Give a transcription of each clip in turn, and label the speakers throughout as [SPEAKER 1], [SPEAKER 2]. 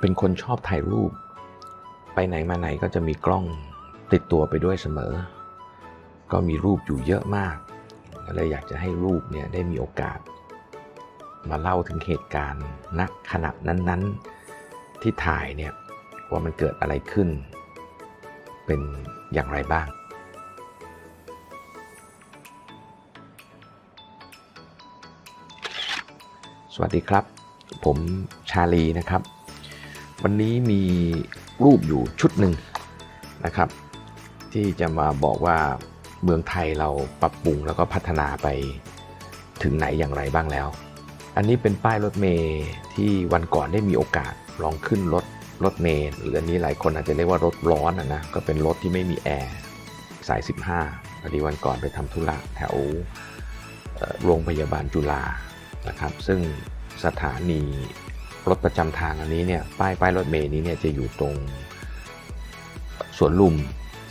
[SPEAKER 1] เป็นคนชอบถ่ายรูป ไปไหนมาไหนก็จะมีกล้องติดตัวไปด้วยเสมอ ก็มีรูปอยู่เยอะมากก็เลยอยากจะให้รูปเนี่ยได้มีโอกาส มาเล่าถึงเหตุการณ์ณขณะนั้นๆ ที่ถ่ายเนี่ยว่ามันเกิดอะไรขึ้น เป็นอย่างไรบ้างสวัสดีครับ ผมชาลีนะครับ วันนี้มีรูปอยู่ชุดหนึ่งนะครับ ที่จะมาบอกว่าเมืองไทยเราปรับปรุงแล้วก็พัฒนาไปถึงไหนอย่างไรบ้างแล้ว อันนี้เป็นป้ายรถเมย์ที่วันก่อนได้มีโอกาสลองขึ้นรถรถเมย์หรืออันนี้หลายคนอาจจะเรียกว่ารถร้อนนะนะก็เป็นรถที่ไม่มีแอร์สาย 15พอดีวันก่อนไปทำธุระแถวโรงพยาบาลจุฬานะครับ ซึ่งสถานี รถประจำทางอันนี้เนี่ยป้ายป้ายรถเมย์นี้เนี่ยจะอยู่ตรงสวนลุม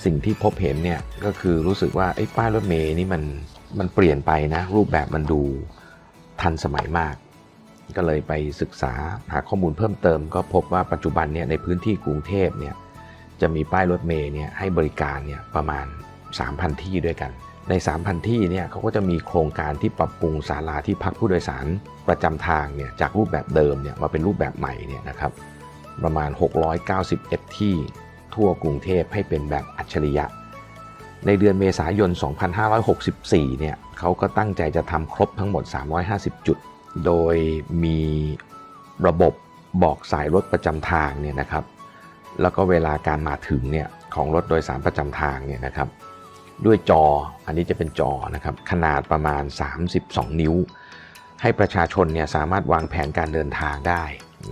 [SPEAKER 1] สิ่งที่พบเห็นเนี่ยก็คือรู้สึกว่าไอ้ป้ายรถเมย์นี่มันมันเปลี่ยนไปนะ รูปแบบมันดูทันสมัยมาก ก็เลยไปศึกษาหาข้อมูลเพิ่มเติม ก็พบว่าปัจจุบันเนี่ยในพื้นที่กรุงเทพเนี่ยจะมีป้ายรถเมย์เนี่ยให้บริการเนี่ยประมาณ 3,000 ที่ด้วยกัน ใน 3,000 ที่เนี่ยเขาก็จะมีโครงการที่ปรับปรุงศาลาที่พักผู้โดยสารประจำทางเนี่ยจากรูปแบบเดิมเนี่ยมาเป็นรูปแบบใหม่เนี่ยนะครับประมาณ 691 ที่ทั่วกรุงเทพให้เป็นแบบอัจฉริยะ ในเดือนเมษายน 2564 เนี่ยเขาก็ตั้งใจจะทำครบทั้งหมด 350 จุด โดยมีระบบบอกสายรถประจำทางเนี่ยนะครับ แล้วก็เวลาการมาถึงเนี่ยของรถโดยสารประจำทางเนี่ยนะครับ ด้วยจอ อันนี้จะเป็นจอนะครับขนาดประมาณ 32 นิ้ว ให้ประชาชนเนี่ยสามารถวางแผนการเดินทางได้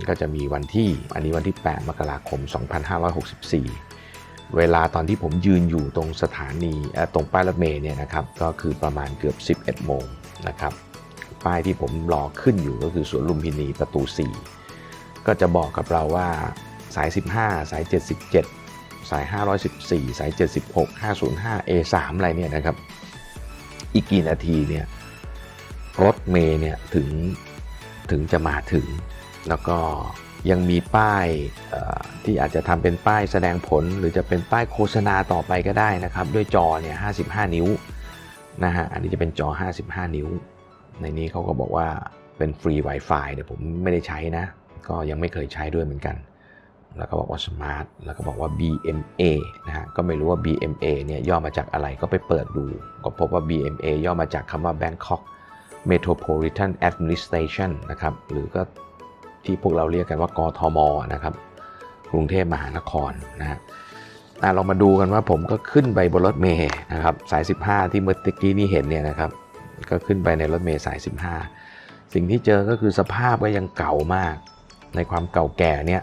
[SPEAKER 1] ก็จะมีวันที่อันนี้วันที่ 8 มกราคม 2564 เวลาตอนที่ผมยืนอยู่ตรงสถานีตรงป้ายรถเมล์เนี่ยนะครับก็คือประมาณเกือบ 11 โมงนะครับป้ายที่ผมรอขึ้นอยู่ก็คือสวนลุมพินีประตู 4 ก็จะบอกกับเราว่าสาย 15 สาย 77 สาย 514 สาย 76 505 A3 อะไรเนี่ยนะครับ อีกกี่นาทีเนี่ยรถเมย์เนี่ยถึงถึงจะมาถึง แล้วก็ยังมีป้ายที่อาจจะทำเป็นป้ายแสดงผล หรือจะเป็นป้ายโฆษณาต่อไปก็ได้นะครับ ด้วยจอเนี่ย 55 นิ้วนะฮะอันนี้จะเป็นจอ 55 นิ้ว ในนี้เขาก็บอกว่าเป็นฟรี Wi-Fi เดี๋ยวผมไม่ได้ใช้นะ ก็ยังไม่เคยใช้ด้วยเหมือนกัน แล้วก็บอกว่าสมาร์ทแล้วก็บอกว่า BMA นะฮะก็ไม่รู้ว่า BMA เนี่ยย่อมาจากอะไรก็ไปเปิดดู ก็พบว่า BMA ย่อมาจากคำว่า Bangkok Metropolitan Administration นะครับหรือก็ที่พวกเราเรียกกันว่ากทมนะครับกรุงเทพมหานครนะฮะอะเรามาดูกันว่าผมก็ขึ้นไปบนรถเมย์นะครับสาย 15 ที่เมื่อกี้นี่เห็นเนี่ยนะครับก็ขึ้นไปในรถเมย์สาย 15 สิ่งที่เจอก็คือสภาพก็ยังเก่ามาก ในความเก่าแก่เนี่ย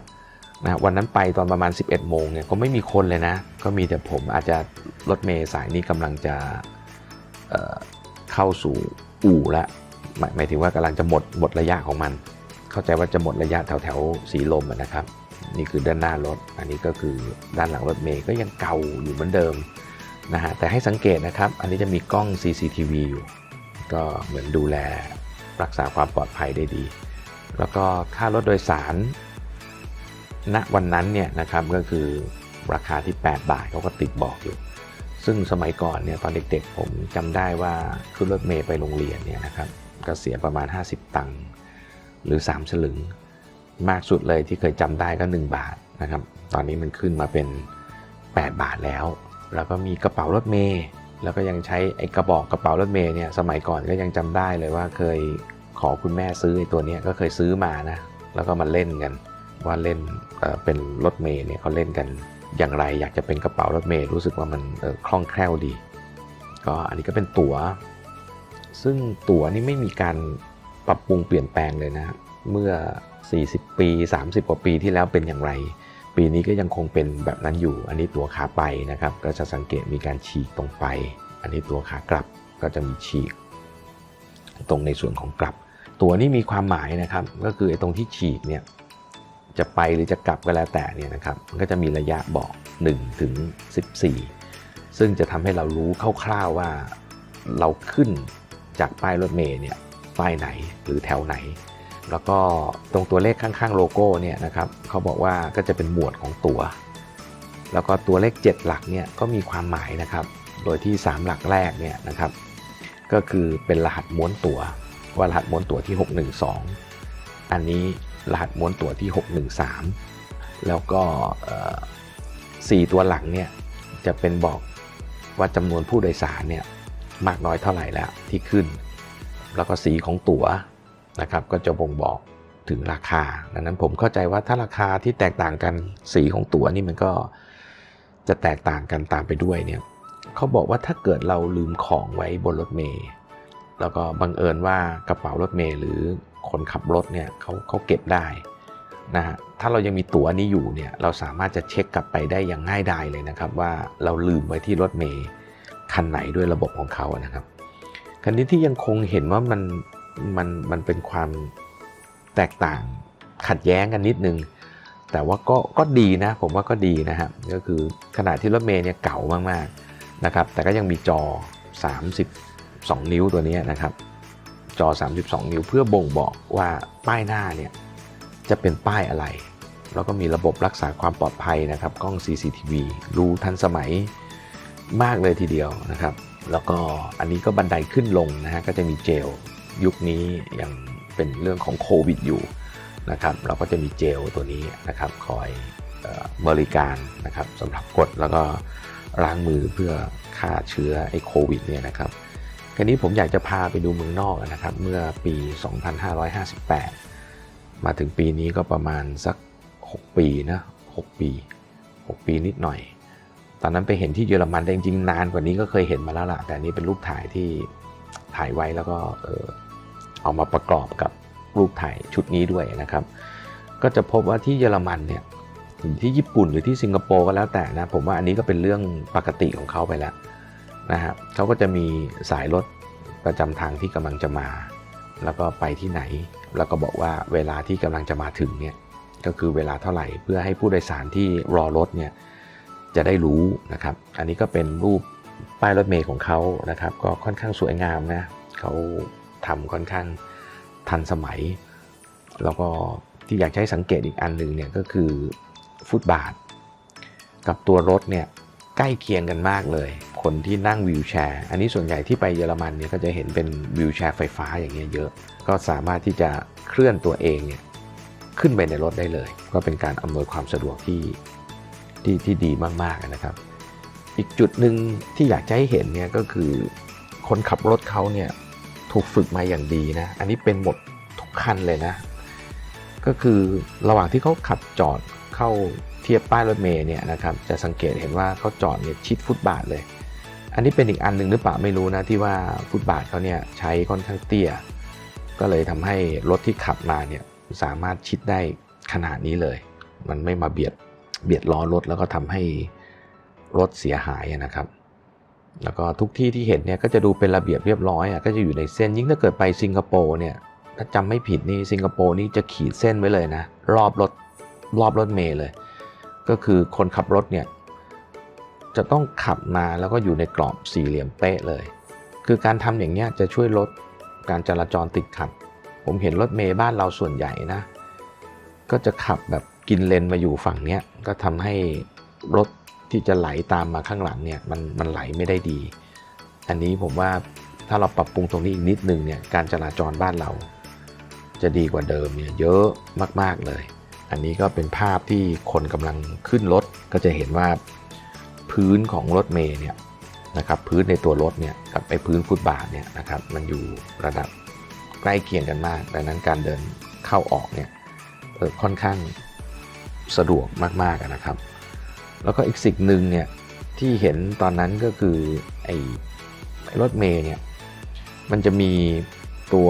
[SPEAKER 1] นะวันนั้นไปตอนประมาณ 11 โมงเนี่ยก็ไม่มีคนเลยนะ ก็มีแต่ผมอาจจะรถเมย์สายนี้กำลังจะเเข้าสู่อู่ล้วหมายหมายถึงว่ากำลังจะหมดหมดระยะของมัน เข้าใจว่าจะหมดระยะแถวแถวสีลมนะครับ นี่คือด้านหน้ารถ อันนี้ก็คือด้านหลังรถเมย์ก็ยังเก่าอยู่เหมือนเดิมนะฮะแต่ให้สังเกตนะครับ อันนี้จะมีกล้อง CCTV อยู่ ก็เหมือนดูแลรักษาความปลอดภัยได้ดี แล้วก็ค่ารถโดยสาร ณวันนั้นเนี่ยนะครับก็คือราคาที่ 8 บาทเขาก็ติดบอกอยู่ ซึ่งสมัยก่อนเนี่ยตอนเด็กๆ ผมจำได้ว่าขึ้นรถเมย์ไปโรงเรียนเนี่ยนะครับก็เสียประมาณ 50 ตังค์หรือ 3 สลึง มากสุดเลยที่เคยจำได้ก็ 1 บาทนะครับตอนนี้มันขึ้นมาเป็น 8 บาทแล้ว แล้วก็มีกระเป๋ารถเมย์แล้วก็ยังใช้ไอ้กระบอกกระเป๋ารถเมย์เนี่ยสมัยก่อนก็ยังจำได้เลยว่าเคยขอคุณแม่ซื้อไอ้ตัวนี้ก็เคยซื้อมานะแล้วก็มาเล่นกันว่าเล่น เป็นรถเมย์เนี่ยเขาเล่นกันอย่างไร อยากจะเป็นกระเป๋ารถเมย์รู้สึกว่ามันคล่องแคล่วดี ก็อันนี้ก็เป็นตั๋ว ซึ่งตั๋วนี่ไม่มีการปรับปรุงเปลี่ยนแปลงเลยนะ เมื่อ 40 ปี 30 กว่าปีที่แล้วเป็นอย่างไร ปีนี้ก็ยังคงเป็นแบบนั้นอยู่ อันนี้ตั๋วขาไปนะครับ ก็จะสังเกตมีการฉีกตรงไป อันนี้ตั๋วขากลับก็จะมีฉีก ตรงในส่วนของกลับ ตั๋วนี่มีความหมายนะครับ ก็คือไอ้ตรงที่ฉีกเนี่ย จะไปหรือจะกลับก็แล้วแต่เนี่ยนะครับมันก็จะมีระยะบอก1ถึง14 ซึ่งจะทำให้เรารู้คร่าวๆว่าเราขึ้นจากป้ายรถเมล์เนี่ยป้ายไหนหรือแถวไหน แล้วก็ตรงตัวเลขข้างๆ โลโก้เนี่ยนะครับเขาบอกว่าก็จะเป็นหมวดของตัว๋วแล้วก็ตัวเลข 7 หลักเนี่ยก็มีความหมายนะครับ โดยที่ 3 หลักแรกเนี่ยนะครับก็คือเป็นรหัสม้วนตัว๋วว่ารหัสม้วนตั๋วที่ 612 อันนี้ รหัสม้วนตัวที่ 613 แล้วก็เอ่อสี่ตัวหลังเนี่ยจะเป็นบอกว่าจำนวนผู้โดยสารเนี่ยมากน้อยเท่าไหร่แล้วที่ขึ้น แล้วก็สีของตั๋วนะครับก็จะบ่งบอกถึงราคา ดังนั้นผมเข้าใจว่าถ้าราคาที่แตกต่างกันสีของตั๋วนี่มันก็จะแตกต่างกันตามไปด้วยเนี่ยเขาบอกว่าถ้าเกิดเราลืมของไว้บนรถเมล์แล้วก็บังเอิญว่ากระเป๋ารถเมล์หรือ คนขับรถเนี่ยเขาเขาเก็บได้นะฮะถ้าเรายังมีตั๋วนี้อยู่เนี่ยเราสามารถจะเช็คกลับไปได้อย่างง่ายดายเลยนะครับ ว่าเราลืมไว้ที่รถเมล์คันไหนด้วยระบบของเขานะครับคันนี้ที่ยังคงเห็นว่ามันมันมันเป็นความแตกต่างขัดแย้งกันนิดนึง แต่ว่าก็ก็ดีนะผมว่าก็ดีนะครับก็คือขนาดที่รถเมย์เนี่ยเก่ามากๆนะครับแต่ก็ยังมีจอ 32 นิ้วตัวนี้นะครับ จอ 32 นิ้ว เพื่อบ่งบอกว่าป้ายหน้าเนี่ยจะเป็นป้ายอะไร แล้วก็มีระบบรักษาความปลอดภัยนะครับกล้อง CCTV ดูทันสมัยมากเลยทีเดียวนะครับ แล้วก็อันนี้ก็บันไดขึ้นลงนะฮะก็จะมีเจลยุคนี้ยังเป็นเรื่องของโควิดอยู่นะครับเราก็จะมีเจลตัวนี้นะครับคอยออบริการนะครับสำหรับกดแล้วก็ล้างมือเพื่อฆ่าเชื้อไอ้โควิดเนี่ยนะครับ ราวนี้ผมอยากจะพาไปดูเมืองนอกนะครับ เมื่อปี 2558 มาถึงปีนี้ก็ประมาณสัก 6 ปีนะ 6 ปี 6 ปีนิดหน่อย ตอนนั้นไปเห็นที่เยอรมันแต่จริงๆ นานกว่านี้ก็เคยเห็นมาแล้วล่ะ แต่อันนี้เป็นรูปถ่ายที่ถ่ายไว้แล้วก็เออเอามาประกอบกับรูปถ่ายชุดนี้ด้วยนะครับ ก็จะพบว่าที่เยอรมันเนี่ยหรือที่ญี่ปุ่นหรือที่สิงคโปร์ก็แล้วแต่นะ ผมว่าอันนี้ก็เป็นเรื่องปกติของเขาไปแล้ว นะครับเขาก็จะมีสายรถประจำทางที่กำลังจะมา แล้วก็ไปที่ไหน แล้วก็บอกว่าเวลาที่กำลังจะมาถึงเนี่ยก็คือเวลาเท่าไหร่เพื่อให้ผู้โดยสารที่รอรถเนี่ยจะได้รู้นะครับ อันนี้ก็เป็นรูปป้ายรถเมย์ของเขานะครับ ก็ค่อนข้างสวยงามนะเขาทำค่อนข้างทันสมัย แล้วก็ที่อยากให้สังเกตอีกอันหนึ่งเนี่ยก็คือฟุตบาท กับตัวรถเนี่ย ใกล้เคียงกันมากเลย คนที่นั่งวิวแชร์ อันนี้ส่วนใหญ่ที่ไปเยอรมันเนี่ยก็จะเห็นเป็นวิวแชร์ไฟฟ้าอย่างเงี้ยเยอะ ก็สามารถที่จะเคลื่อนตัวเองเนี่ยขึ้นไปในรถได้เลย ก็เป็นการอำนวยความสะดวกที่ที่ที่ดีมากๆนะครับ อีกจุดหนึ่งที่อยากจะให้เห็นเนี่ยก็คือคนขับรถเขาเนี่ยถูกฝึกมาอย่างดีนะ อันนี้เป็นหมดทุกคันเลยนะ ก็คือระหว่างที่เขาขับจอดเข้า ทียบป้ายรถเมล์เนี่ยนะครับจะสังเกตเห็นว่าเขาจอดเนี่ยชิดฟุตบาทเลย อันนี้เป็นอีกอันหนึ่งหรือเปล่าไม่รู้นะที่ว่าฟุตบาทเขาเนี่ยใช้ค่อนข้างเตี้ย ก็เลยทำให้รถที่ขับมาเนี่ยสามารถชิดได้ขนาดนี้เลย มันไม่มาเบียดเบียดล้อรถแล้วก็ทำให้รถเสียหายนะครับ แล้วก็ทุกที่ที่เห็นเนี่ยก็จะดูเป็นระเบียบเรียบร้อยอะก็จะอยู่ในเส้นยิ่งถ้าเกิดไปสิงคโปร์เนี่ยถ้าจำไม่ผิดนี่สิงคโปร์นี่จะขีดเส้นไว้เลยนะ รอบรถรอบรถเมล์เลย ก็คือคนขับรถเนี่ยจะต้องขับมาแล้วก็อยู่ในกรอบสี่เหลี่ยมเป๊ะเลย คือการทำอย่างเนี้ยจะช่วยลดการจราจรติดขัด ผมเห็นรถเมล์บ้านเราส่วนใหญ่นะ ก็จะขับแบบกินเลนมาอยู่ฝั่งเนี้ยก็ทำให้รถที่จะไหลตามมาข้างหลังเนี่ยมันมันไหลไม่ได้ดี อันนี้ผมว่าถ้าเราปรับปรุงตรงนี้อีกนิดนึงเนี่ยการจราจรบ้านเรา จะดีกว่าเดิมเนี่ยเยอะมาก ๆเลย อันนี้ก็เป็นภาพที่คนกำลังขึ้นรถก็จะเห็นว่าพื้นของรถเมย์เนี่ยนะครับพื้นในตัวรถเนี่ยกับไอ้พื้นฟุตบาทเนี่ยนะครับมันอยู่ระดับใกล้เคียงกันมาก ดังนั้นการเดินเข้าออกเนี่ยค่อนข้างสะดวกมากๆนะครับ แล้วก็อีกสิ่งหนึ่งเนี่ยที่เห็นตอนนั้นก็คือไอ้ไอ้รถเมย์เนี่ยมันจะมีตัว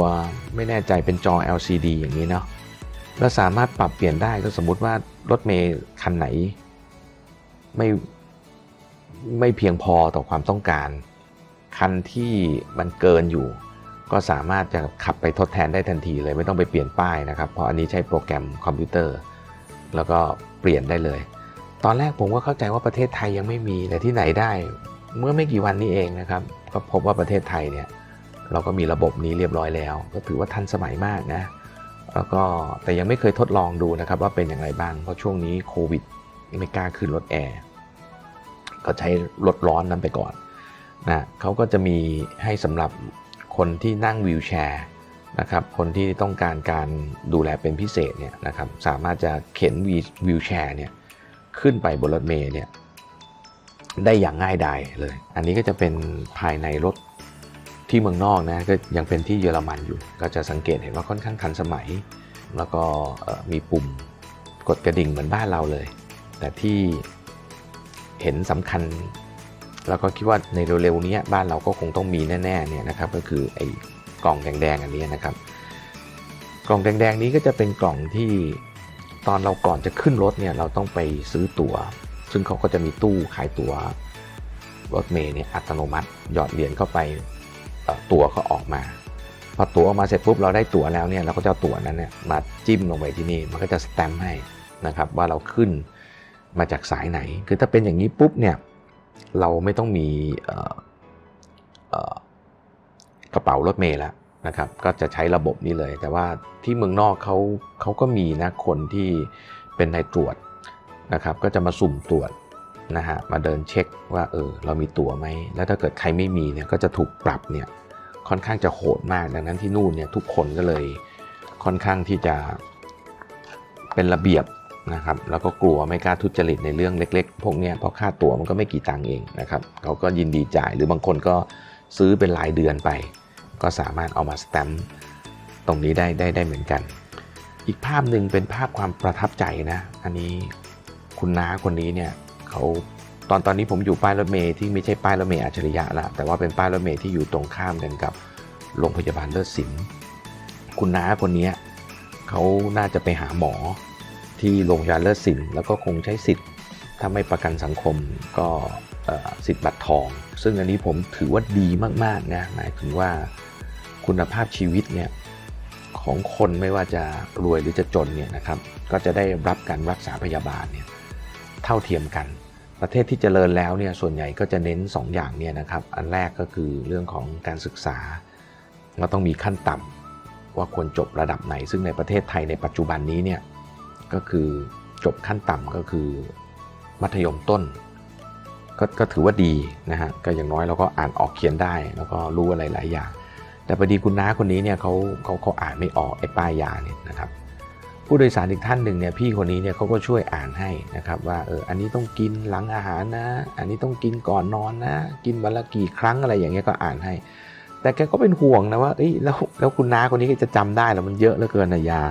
[SPEAKER 1] ไม่แน่ใจเป็นจอ LCD อย่างนี้เนาะ แล้วสามารถปรับเปลี่ยนได้ก็สมมุติว่ารถเมย์คันไหน ไม่ไม่เพียงพอต่อความต้องการ คันที่มันเกินอยู่ ก็สามารถจะขับไปทดแทนได้ทันทีเลยไม่ต้องไปเปลี่ยนป้ายนะครับ เพราะอันนี้ใช้โปรแกรมคอมพิวเตอร์ แล้วก็เปลี่ยนได้เลย ตอนแรกผมก็เข้าใจว่าประเทศไทยยังไม่มีแต่ที่ไหนได้เมื่อไม่กี่วันนี้เองนะครับ ก็พบว่าประเทศไทยเนี่ยเราก็มีระบบนี้เรียบร้อยแล้ว ก็ถือว่าทันสมัยมากนะ แล้วก็แต่ยังไม่เคยทดลองดูนะครับว่าเป็นอย่างไรบ้าง เพราะช่วงนี้โควิดไม่กล้าขึ้นรถแอร์ ก็ใช้รถร้อนนั้นไปก่อนนะเขาก็จะมีให้สำหรับคนที่นั่งวีลแชร์นะครับคนที่ต้องการการดูแลเป็นพิเศษเนี่ยนะครับสามารถจะเข็นวีลแชร์เนี่ยขึ้นไปบนรถเมล์เนี่ยได้อย่างง่ายดายเลย อันนี้ก็จะเป็นภายในรถ ที่เมืองนอกนะก็ยังเป็นที่เยอรมันอยู่ ก็จะสังเกตเห็นว่าค่อนข้างทันสมัย แล้วก็มีปุ่มกดกระดิ่งเหมือนบ้านเราเลย แต่ที่เห็นสำคัญ แล้วก็คิดว่าในเร็วๆนี้บ้านเราก็คงต้องมีแน่ๆเนี่ยนะครับก็คือไอ้กล่องแดงๆอันนี้นะครับ กล่องแดงๆนี้ก็จะเป็นกล่องที่ตอนเราก่อนจะขึ้นรถเนี่ยเราต้องไปซื้อตัว๋ว ซึ่งเขาก็จะมีตู้ขายตั๋วรถเมล์เนี่ยอัตโนมัติ หยอดเหรียญเข้าไป ตั๋วก็ออกมา พอตั๋วออกมาเสร็จปุ๊บเราได้ตั๋วแล้วเนี่ยเราก็จะตั๋วนั้นเนี่ยมาจิ้มลงไปที่นี่ มันก็จะสแตมป์ให้นะครับว่าเราขึ้นมาจากสายไหน คือถ้าเป็นอย่างนี้ปุ๊บเนี่ยเราไม่ต้องมีกระเป๋ารถเมล์แล้วนะครับ ก็จะใช้ระบบนี้เลย แต่ว่าที่เมืองนอกเขาเขาก็มีนะคนที่เป็นนายตรวจนะครับ ก็จะมาสุ่มตรวจ นะฮะมาเดินเช็คว่าเออเรามีตั๋วไหม แล้วถ้าเกิดใครไม่มีเนี่ยก็จะถูกปรับเนี่ยค่อนข้างจะโหดมากดังนั้นที่นู่นเนี่ยทุกคนก็เลยค่อนข้างที่จะเป็นระเบียบนะครับแล้วก็กลัวไม่กล้าทุจริตในเรื่องเล็ก ๆ พวกนี้เพราะค่าตั๋วมันก็ไม่กี่ตังค์เองนะครับเขาก็ยินดีจ่ายหรือบางคนก็ซื้อเป็นรายเดือนไป ก็สามารถเอามาสแตมป์ตรงนี้ได้ได้ได้เหมือนกัน อีกภาพหนึ่งเป็นภาพความประทับใจนะ อันนี้คุณน้าคนนี้เนี่ย เขาตอนตอนนี้ผมอยู่ป้ายรถเมล์ที่ไม่ใช่ป้ายรถเมล์อัจฉริยะละแต่ว่าเป็นป้ายรถเมล์ที่อยู่ตรงข้ามกันกับโรงพยาบาลเลิศสินคุณน้าคนนี้เขาน่าจะไปหาหมอที่โรงพยาบาลเลิศสินแล้วก็คงใช้สิทธิ์ถ้าไม่ประกันสังคมก็สิทธิ์บัตรทอง ซึ่งอันนี้ผมถือว่าดีมากๆนะหมายถึงว่าคุณภาพชีวิตเนี่ยของคนไม่ว่าจะรวยหรือจะจนเนี่ยนะครับก็จะได้รับการรักษาพยาบาลเนี่ย เท่าเทียมกัน ประเทศที่เจริญแล้วเนี่ยส่วนใหญ่ก็จะเน้น 2 อย่างเนี่ยนะครับอันแรกก็คือเรื่องของการศึกษาเราต้องมีขั้นต่ำว่าควรจบระดับไหน ซึ่งในประเทศไทยในปัจจุบันนี้เนี่ยก็คือจบขั้นต่ำก็คือมัธยมต้นก็ก็ถือว่าดีนะฮะก็อย่างน้อยเราก็อ่านออกเขียนได้ แล้วก็รู้อะไรหลายอย่าง แต่พอดีคุณน้าคนนี้เนี่ยเขาเขาเขาอ่านไม่ออกไอ้ป้ายยาเนี่ยนะครับ ผู้โดยสารอีกท่านหนึ่งเนี่ยพี่คนนี้เนี่ยเขาก็ช่วยอ่านให้นะครับว่าเอออันนี้ต้องกินหลังอาหารนะ อันนี้ต้องกินก่อนนอนนะ กินวันละกี่ครั้งอะไรอย่างเงี้ยก็อ่านให้ แต่แกก็เป็นห่วงนะว่าเอ้ยแล้วแล้วคุณน้าคนนี้จะจำได้หรอมันเยอะเหลือเกินนะยา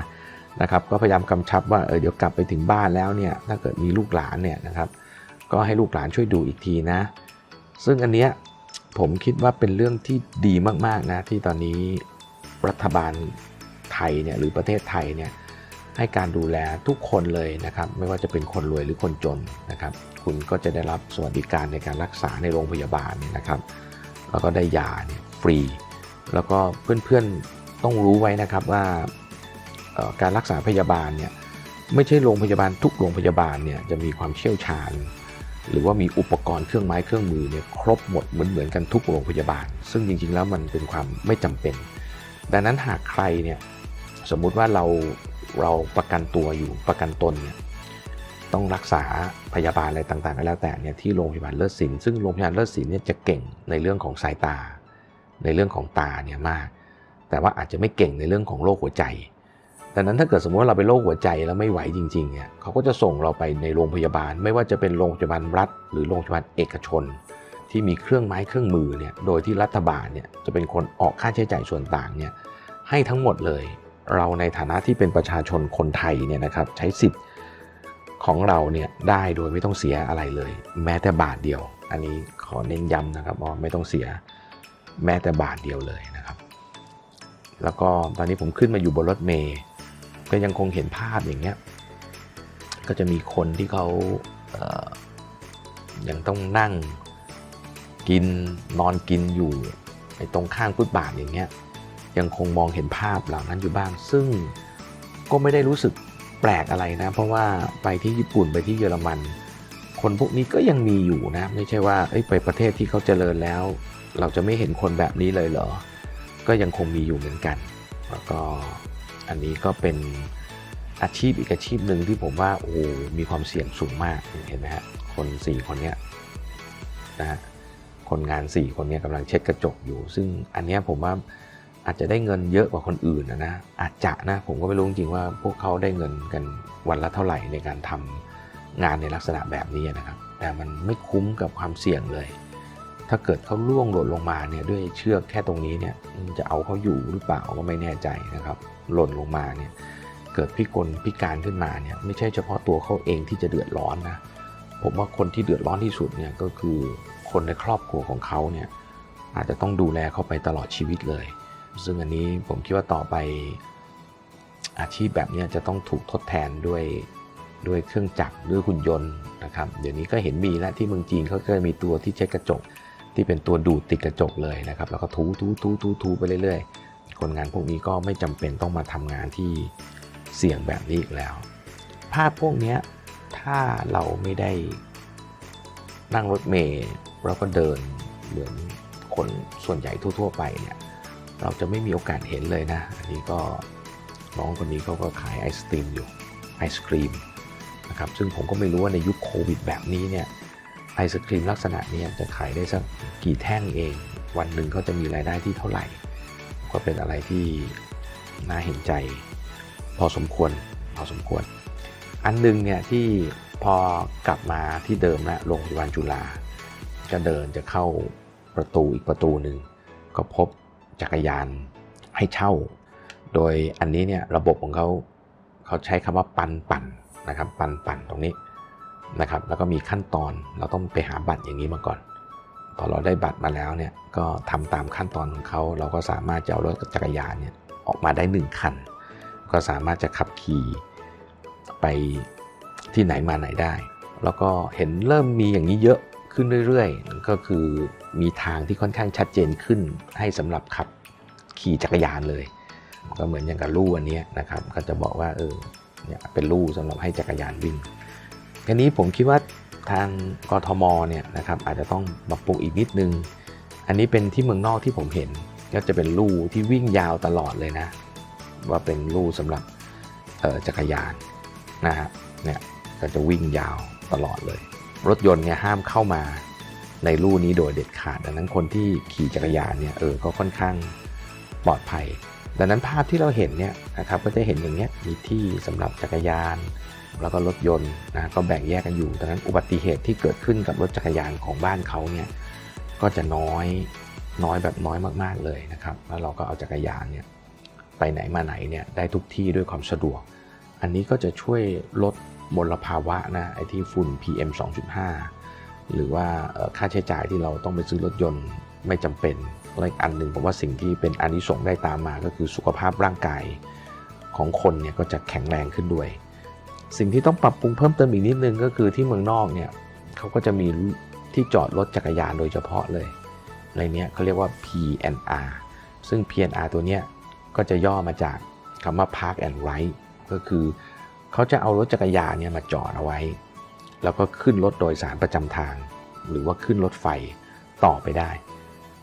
[SPEAKER 1] นะครับก็พยายามกำชับว่าเออเดี๋ยวกลับไปถึงบ้านแล้วเนี่ยถ้าเกิดมีลูกหลานเนี่ยนะครับก็ให้ลูกหลานช่วยดูอีกทีนะ ซึ่งอันเนี้ยผมคิดว่าเป็นเรื่องที่ดีมากๆนะที่ตอนนี้รัฐบาลไทยเนี่ยหรือประเทศไทยเนี่ย ให้การดูแลทุกคนเลยนะครับ ไม่ว่าจะเป็นคนรวยหรือคนจนนะครับ คุณก็จะได้รับสวัสดิการในการรักษาในโรงพยาบาลเนี่ยนะครับ แล้วก็ได้ยาเนี่ยฟรี แล้วก็เพื่อนๆต้องรู้ไว้นะครับว่าการรักษาพยาบาลเนี่ยไม่ใช่โรงพยาบาลทุกโรงพยาบาลเนี่ยจะมีความเชี่ยวชาญ หรือว่ามีอุปกรณ์เครื่องไม้เครื่องมือเนี่ยครบหมดเหมือนเหมือนกันทุกโรงพยาบาล ซึ่งจริงๆแล้วมันเป็นความไม่จำเป็น ดังนั้นหากใครเนี่ยสมมุติว่าเรา เราประกันตัวอยู่ประกันตนเนี่ยต้องรักษาพยาบาลอะไรต่างๆก็แล้วแต่เนี่ยที่โรงพยาบาลเลิศศิลป์ซึ่งโรงพยาบาลเลิศศิลป์เนี่ยจะเก่งในเรื่องของสายตา ในเรื่องของตาเนี่ยมาก แต่ว่าอาจจะไม่เก่งในเรื่องของโรคหัวใจดังนั้นถ้าเกิดสมมติว่าเราเป็นโรคหัวใจแล้วไม่ไหวจริงๆเนี่ยเขาก็จะส่งเราไปในโรงพยาบาล ไม่ว่าจะเป็นโรงพยาบาลรัฐ หรือโรงพยาบาลเอกชน ที่มีเครื่องไม้เครื่องมือเนี่ยโดยที่รัฐบาลเนี่ยจะเป็นคนออกค่าใช้จ่ายส่วนต่างเนี่ยให้ทั้งหมดเลย เราในฐานะที่เป็นประชาชนคนไทยเนี่ยนะครับใช้สิทธิ์ของเราเนี่ยได้โดยไม่ต้องเสียอะไรเลย แม้แต่บาทเดียว อันนี้ขอเน้นย้ำนะครับว่าไม่ต้องเสียแม้แต่บาทเดียวเลยนะครับ แล้วก็ตอนนี้ผมขึ้นมาอยู่บนรถเมย์ก็ยังคงเห็นภาพอย่างเงี้ยก็จะมีคนที่เขาเยังต้องนั่งกินนอนกินอยู่ตรงข้างฟุตบาทอย่างเงี้ย ยังคงมองเห็นภาพเหล่านั้นอยู่บ้าง ซึ่งก็ไม่ได้รู้สึกแปลกอะไรนะ เพราะว่าไปที่ญี่ปุ่นไปที่เยอรมัน คนพวกนี้ก็ยังมีอยู่นะ ไม่ใช่ว่าไปประเทศที่เขาเจริญแล้ว เราจะไม่เห็นคนแบบนี้เลยเหรอ ก็ยังคงมีอยู่เหมือนกัน แล้วก็อันนี้ก็เป็นอาชีพอีกอาชีพหนึ่งที่ผมว่าโอ้มีความเสี่ยงสูงมากเห็นไหมฮะคนสี่คนเนี้ยนะฮะคนงานสี่คนเนี้ยกำลังเช็ดกระจกอยู่ ซึ่งอันเนี้ยผมว่า อาจจะได้เงินเยอะกว่าคนอื่นนะ อาจจะนะผมก็ไม่รู้จริงว่าพวกเขาได้เงินกันวันละเท่าไหร่ในการทำงานในลักษณะแบบนี้นะครับ แต่มันไม่คุ้มกับความเสี่ยงเลย ถ้าเกิดเขาล่วงหล่นลงมาเนี่ยด้วยเชือกแค่ตรงนี้เนี่ยจะเอาเขาอยู่หรือเปล่าก็ไม่แน่ใจนะครับ หล่นลงมาเนี่ยเกิดพิกลพิการขึ้นมาเนี่ยไม่ใช่เฉพาะตัวเขาเองที่จะเดือดร้อนนะผมว่าคนที่เดือดร้อนที่สุดเนี่ยก็คือคนในครอบครัวของเขาเนี่ยอาจจะต้องดูแลเขาไปตลอดชีวิตเลย ซึ่งอันนี้ผมคิดว่าต่อไปอาชีพแบบนี้จะต้องถูกทดแทนด้วยด้วยเครื่องจักรด้วยหุ่นยนต์นะครับ เดี๋ยวนี้ก็เห็นมีแล้วที่เมืองจีนเขาก็มีตัวที่เช็ดกระจก ที่เป็นตัวดูดติดกระจกเลยนะครับ แล้วก็ทูทูทูทูทูไปเรื่อยๆ คนงานพวกนี้ก็ไม่จำเป็นต้องมาทำงานที่เสี่ยงแบบนี้อีกแล้ว ภาพพวกนี้ถ้าเราไม่ได้นั่งรถเมล์เราก็เดินเหมือนคนส่วนใหญ่ทั่ว ๆ ไปเนี่ย เราจะไม่มีโอกาสเห็นเลยนะ อันนี้ก็น้องคนนี้เขาก็ขายไอศครีมอยู่ไอศครีมนะครับซึ่งผมก็ไม่รู้ว่าในยุคโควิดแบบนี้เนี่ยไอศครีมลักษณะนี้จะขายได้สักกี่แท่งเอง วันหนึ่งเขาจะมีรายได้ที่เท่าไหร่ ก็เป็นอะไรที่น่าเห็นใจ พอสมควรพอสมควร อันหนึงเนี่ยที่พอกลับมาที่เดิมนะโรงพยาบาลจุฬาจะเดินจะเข้าประตูอีกประตูหนึ่งก็พบ จักรยานให้เช่า โดยอันนี้เนี่ยระบบของเขาเขาใช้คำว่าปันปันนะครับ ปันปันตรงนี้นะครับ แล้วก็มีขั้นตอนเราต้องไปหาบัตรอย่างนี้มาก่อนพอเราได้บัตรมาแล้วเนี่ยก็ทำตามขั้นตอนของเขาเราก็สามารถจะเอารถจักรยานเนี่ยออกมาได้หนึ่งคัน ก็สามารถจะขับขี่ไปที่ไหนมาไหนได้ แล้วก็เห็นเริ่มมีอย่างนี้เยอะ ขึ้นเรื่อยๆ ก็คือมีทางที่ค่อนข้างชัดเจนขึ้นให้สำหรับขับขี่จักรยานเลย ก็เหมือนอย่างกับลู่อันนี้นะครับก็จะบอกว่าเออเนี่ยเป็นลู่สำหรับให้จักรยานวิ่งทีนี้ผมคิดว่าทางกทมเนี่ยนะครับอาจจะต้องปรับปรุงอีกนิดนึง อันนี้เป็นที่เมืองนอกที่ผมเห็นก็จะเป็นลู่ที่วิ่งยาวตลอดเลยนะ ว่าเป็นลู่สำหรับเอ่อจักรยานนะฮะเนี่ยก็จะวิ่งยาวตลอดเลย รถยนต์เนี่ยห้ามเข้ามาในลู่นี้โดยเด็ดขาด ดังนั้นคนที่ขี่จักรยานเนี่ยเออก็ค่อนข้างปลอดภัย ดังนั้นภาพที่เราเห็นเนี่ยนะครับก็จะเห็นอย่างเงี้ยมีที่สำหรับจักรยาน แล้วก็รถยนต์นะก็แบ่งแยกกันอยู่ ดังนั้นอุบัติเหตุที่เกิดขึ้นกับรถจักรยานของบ้านเขาเนี่ยก็จะน้อยน้อยแบบน้อยมากๆเลยนะครับ แล้วเราก็เอาจักรยานเนี่ยไปไหนมาไหนเนี่ยได้ทุกที่ด้วยความสะดวก อันนี้ก็จะช่วยลด มลภาวะนะไอ้ที่ฝุ่น PM 2.5 หรือว่าเอ่อค่าใช้จ่ายที่เราต้องไปซื้อรถยนต์ไม่จำเป็นและอีกอันหนึ่งผมว่าสิ่งที่เป็นอานิสงส์ได้ตามมาก็คือสุขภาพร่างกายของคนเนี่ยก็จะแข็งแรงขึ้นด้วย สิ่งที่ต้องปรับปรุงเพิ่มเติมอีกนิดนึงก็คือที่เมืองนอกเนี่ยเขาก็จะมีที่จอดรถจักรยานโดยเฉพาะเลย ในนี้เขาเรียกว่า PNR ซึ่ง PNR ตัวเนี้ยก็จะย่อมาจากคำว่า Park and Ride ก็คือ เขาจะเอารถจักรยานเนี่ยมาจอดเอาไว้ แล้วก็ขึ้นรถโดยสารประจำทาง หรือว่าขึ้นรถไฟต่อไปได้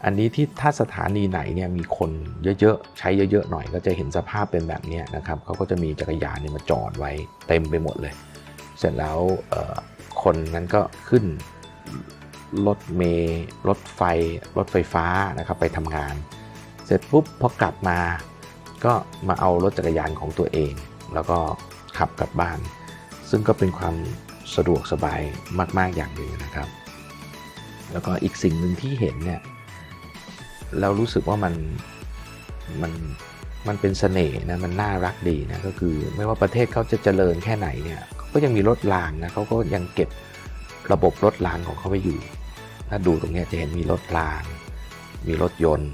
[SPEAKER 1] อันนี้ที่ถ้าสถานีไหนเนี่ยมีคนเยอะๆ ใช้เยอะๆหน่อยก็จะเห็นสภาพเป็นแบบนี้นะครับเขาก็จะมีจักรยานเนี่ยมาจอดไว้เต็มไปหมดเลย เสร็จแล้วคนนั้นก็ขึ้นรถเมล์รถไฟ รถไฟฟ้านะครับไปทำงาน เสร็จปุ๊บพอกลับมาก็มาเอารถจักรยานของตัวเอง แล้วก็ ขับกลับบ้าน ซึ่งก็เป็นความสะดวกสบายมาก ๆ อย่างหนึ่งนะครับ แล้วก็อีกสิ่งหนึ่งที่เห็นเนี่ยเรารู้สึกว่ามันมันมันเป็นเสน่ห์นะมันน่ารักดีนะก็คือไม่ว่าประเทศเขาจะเจริญแค่ไหนเนี่ยเขาก็ยังมีรถรางนะเขาก็ยังเก็บระบบรถรางของเขาไว้อยู่ ถ้าดูตรงนี้จะเห็นมีรถราง มีรถยนต์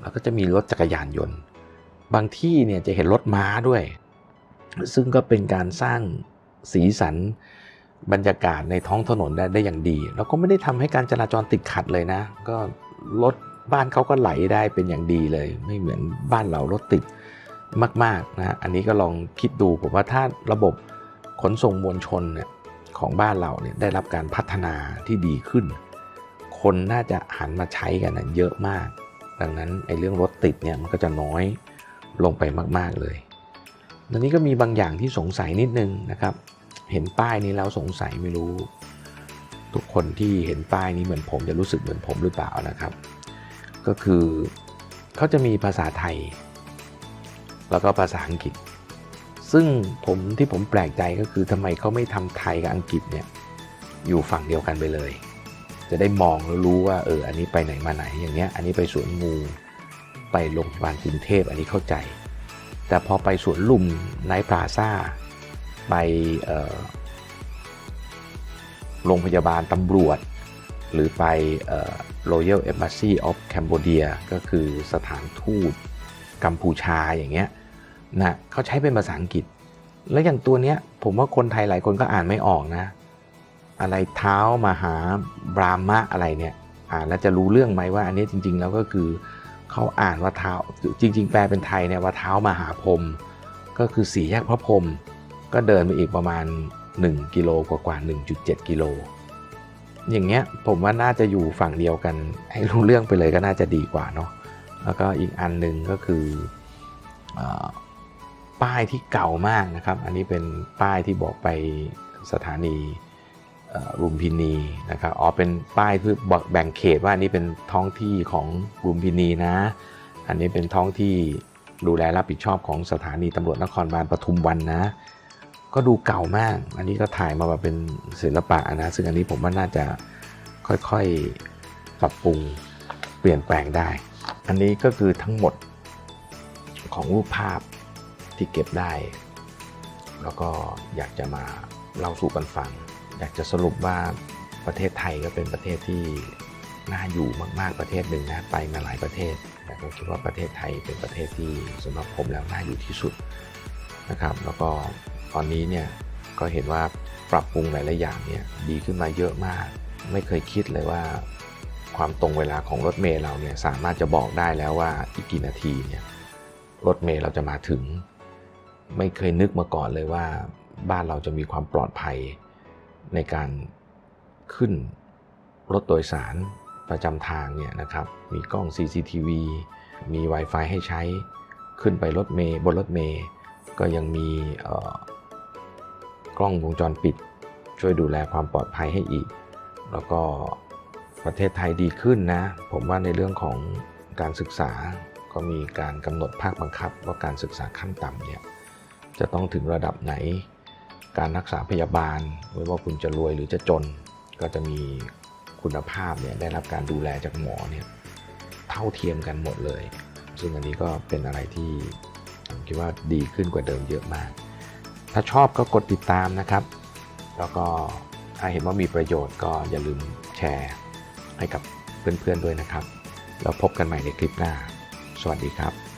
[SPEAKER 1] แล้วก็จะมีรถจักรยานยนต์ บางที่เนี่ยจะเห็นรถม้าด้วย ซึ่งก็เป็นการสร้างสีสันบรรยากาศในท้องถนนได้ได้อย่างดี แล้วก็ไม่ได้ทำให้การจราจรติดขัดเลยนะ ก็รถบ้านเขาก็ไหลได้เป็นอย่างดีเลย ไม่เหมือนบ้านเรารถติดมากๆนะอันนี้ก็ลองคิดดูผมว่าถ้าระบบขนส่งมวลชนเนี่ยของบ้านเราเนี่ยได้รับการพัฒนาที่ดีขึ้น คนน่าจะหันมาใช้กันนะเยอะมาก ดังนั้นไอ้เรื่องรถติดเนี่ยมันก็จะน้อยลงไปมาก ๆเลย ตอนนี้ก็มีบางอย่างที่สงสัยนิดนึงนะครับ เห็นป้ายนี้แล้วสงสัยไม่รู้ ทุกคนที่เห็นป้ายนี้เหมือนผมจะรู้สึกเหมือนผมหรือเปล่านะครับ ก็คือเขาจะมีภาษาไทย แล้วก็ภาษาอังกฤษ ซึ่งผมที่ผมแปลกใจก็คือทำไมเขาไม่ทำไทยกับอังกฤษเนี่ยอยู่ฝั่งเดียวกันไปเลย จะได้มองแล้วรู้ว่าเอออันนี้ไปไหนมาไหนอย่างเงี้ยอันนี้ไปสวนงูไปโรงพยาบาลกรุงเทพอันนี้เข้าใจ แต่พอไปสวนลุมไนท์พลาซ่า ไปโรงพยาบาลตำรวจ หรือไปเอ่อ Royal Embassy of Cambodia ก็คือสถานทูตกัมพูชาอย่างเงี้ยนะเขาใช้เป็นภาษาอังกฤษ แล้วอย่างตัวเนี้ยผมว่าคนไทยหลายคนก็อ่านไม่ออกนะ อะไรเท้ามหาบรามะอะไรเนี่ยอ่านแล้วจะรู้เรื่องไหมว่าอันนี้จริง ๆ แล้วก็คือ เขาอ่านว่าเท้าจริง ๆ แปลเป็นไทยเนี่ยว่าเท้ามหาพรมก็คือสี่แยกพระพรมก็เดินไปอีกประมาณ 1 กิโลกว่าๆ1.7 กิโล อย่างเงี้ยผมว่าน่าจะอยู่ฝั่งเดียวกัน ให้รู้เรื่องไปเลยก็น่าจะดีกว่าเนาะแล้วก็อีกอันหนึ่งก็คืออป้ายที่เก่ามากนะครับ อันนี้เป็นป้ายที่บอกไปสถานี รุมพินีนะครับอ๋อเป็นป้ายเพื่อบอกแบ่งเขตว่าอันนี้เป็นท้องที่ของรุมพินีนะ อันนี้เป็นท้องที่ดูแลรับผิดชอบของสถานีตำรวจนครบาลปทุมวันนะ ก็ดูเก่ามาก อันนี้ก็ถ่ายมาแบบเป็นศิลปะนะ ซึ่งอันนี้ผมว่าน่าจะค่อยๆปรับปรุงเปลี่ยนแปลงได้ อันนี้ก็คือทั้งหมดของรูปภาพที่เก็บได้ แล้วก็อยากจะมาเล่าสู่กันฟัง อยากจะสรุปว่าประเทศไทยก็เป็นประเทศที่น่าอยู่มากๆประเทศหนึ่งนะไปมาหลายประเทศ แต่ผมคิดว่าประเทศไทยเป็นประเทศที่สำหรับผมแล้วน่าอยู่ที่สุดนะครับ แล้วก็ตอนนี้เนี่ยก็เห็นว่าปรับปรุงหลายๆอย่างเนี่ยดีขึ้นมาเยอะมาก ไม่เคยคิดเลยว่าความตรงเวลาของรถเมล์เราเนี่ยสามารถจะบอกได้แล้วว่าอีกกี่นาทีเนี่ยรถเมล์เราจะมาถึง ไม่เคยนึกมาก่อนเลยว่าบ้านเราจะมีความปลอดภัย ในการขึ้นรถโดยสารประจำทางเนี่ยนะครับ มีกล้อง CCTV มี Wi-Fi ให้ใช้ ขึ้นไปรถเมล์บนรถเมล์ก็ยังมีกล้องวงจรปิด ช่วยดูแลความปลอดภัยให้อีก แล้วก็ประเทศไทยดีขึ้นนะ ผมว่าในเรื่องของการศึกษาก็มีการกำหนดภาคบังคับว่าการศึกษาขั้นต่ำเนี่ยจะต้องถึงระดับไหน การรักษาพยาบาลไม่ว่าคุณจะรวยหรือจะจน ก็จะมีคุณภาพเนี่ยได้รับการดูแลจากหมอเนี่ยเท่าเทียมกันหมดเลย ซึ่งอันนี้ก็เป็นอะไรที่ผมคิดว่าดีขึ้นกว่าเดิมเยอะมาก ถ้าชอบก็กดติดตามนะครับ แล้วก็ถ้าเห็นว่ามีประโยชน์ก็อย่าลืมแชร์ให้กับเพื่อนๆด้วยนะครับ แล้วพบกันใหม่ในคลิปหน้า สวัสดีครับ